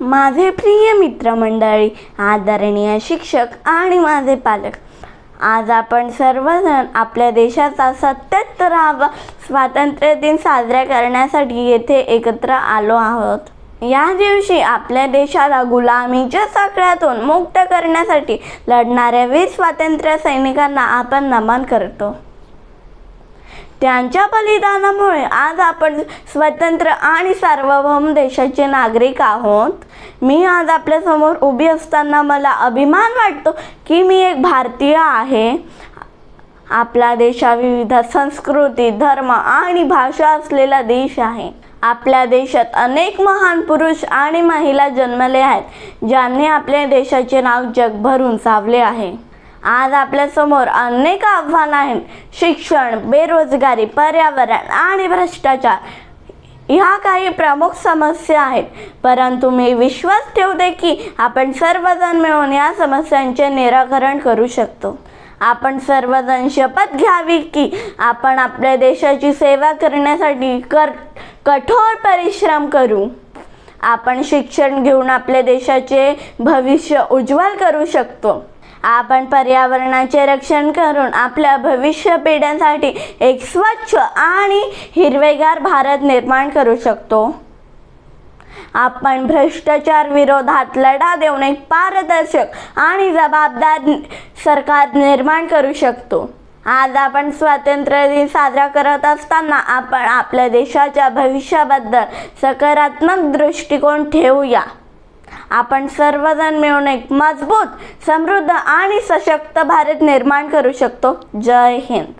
माझे प्रिय मित्रमंडळी आदरणीय शिक्षक आणि माझे पालक आज आपण सर्वजण आपल्या देशाचा सत्याहत्तरावा स्वातंत्र्य दिन साजरा करण्यासाठी येथे एकत्र आलो आहोत. या दिवशी आपल्या देशाला गुलामीच्या साखळ्यातून मुक्त करण्यासाठी लढणाऱ्या वीर स्वातंत्र्य सैनिकांना आपण नमन करतो. त्यांच्या बलिदानामुळे आज आपण स्वतंत्र आणि सार्वभौम देशाचे नागरिक आहोत. मी आज आपल्यासमोर उभी असताना मला अभिमान वाटतो की मी एक भारतीय आहे. आपला देश हा विविध संस्कृती धर्म आणि भाषा असलेला देश आहे. आपल्या देशात अनेक महान पुरुष आणि महिला जन्मले आहेत ज्यांनी आपल्या देशाचे नाव जगभर उंचावले आहे. आज आपल्यासमोर अनेक आव्हानं आहेत. शिक्षण बेरोजगारी पर्यावरण आणि भ्रष्टाचार. ह्या काही प्रमुख समस्या आहेत. परंतु मी विश्वास ठेवते की आपण सर्वजण मिळून या समस्यांचे निराकरण करू शकतो. आपण सर्वजण शपथ घ्यावी की आपण आपल्या देशाची सेवा करण्यासाठी कर कठोर परिश्रम करू. आपण शिक्षण घेऊन आपल्या देशाचे भविष्य उज्ज्वल करू शकतो. आपण पर्यावरणाचे रक्षण करून आपल्या भविष्य पिढ्यांसाठी एक स्वच्छ आणि हिरवेगार भारत निर्माण करू शकतो. आपण भ्रष्टाचार विरोधात लढा देऊन एक पारदर्शक आणि जबाबदार सरकार निर्माण करू शकतो. आज आपण स्वातंत्र्य दिन साजरा करत असताना आपण आपल्या देशाच्या भविष्याबद्दल सकारात्मक दृष्टिकोन ठेवूया. आपण सर्वजण मिळून एक मजबूत समृद्ध आणि सशक्त भारत निर्माण करू शकतो. जय हिंद.